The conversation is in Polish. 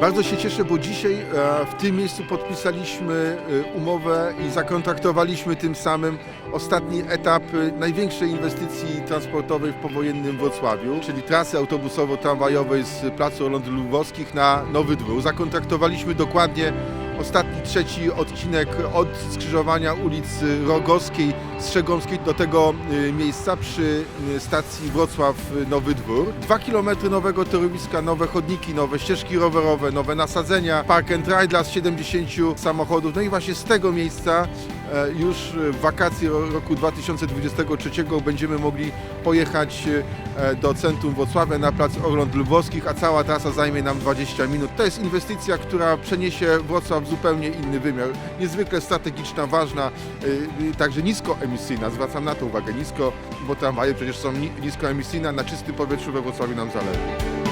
Bardzo się cieszę, bo dzisiaj e, w tym miejscu podpisaliśmy e, umowę i zakontraktowaliśmy tym samym ostatni etap e, największej inwestycji transportowej w powojennym Wrocławiu, czyli trasy autobusowo-tramwajowej z Placu Ląd Lwowskich na Nowy Dwór. Zakontraktowaliśmy dokładnie ostatni, trzeci odcinek od skrzyżowania ulic Rogowskiej, Strzegomskiej do tego y, miejsca przy y, stacji Wrocław-Nowy Dwór. Dwa kilometry nowego torowiska, nowe chodniki, nowe ścieżki rowerowe, nowe nasadzenia, park and ride dla 70 samochodów. No i właśnie z tego miejsca już w wakacje ro- roku 2023 będziemy mogli pojechać e, do centrum Wrocławia na plac Orląt Lwowskich, a cała trasa zajmie nam 20 minut. To jest inwestycja, która przeniesie Wrocław w zupełnie inny wymiar. Niezwykle strategiczna, ważna, y, także niskoemisyjna. Zwracam na to uwagę, nisko, bo tramwaje przecież są ni- niskoemisyjne, na czystym powietrzu we Wrocławiu nam zależy.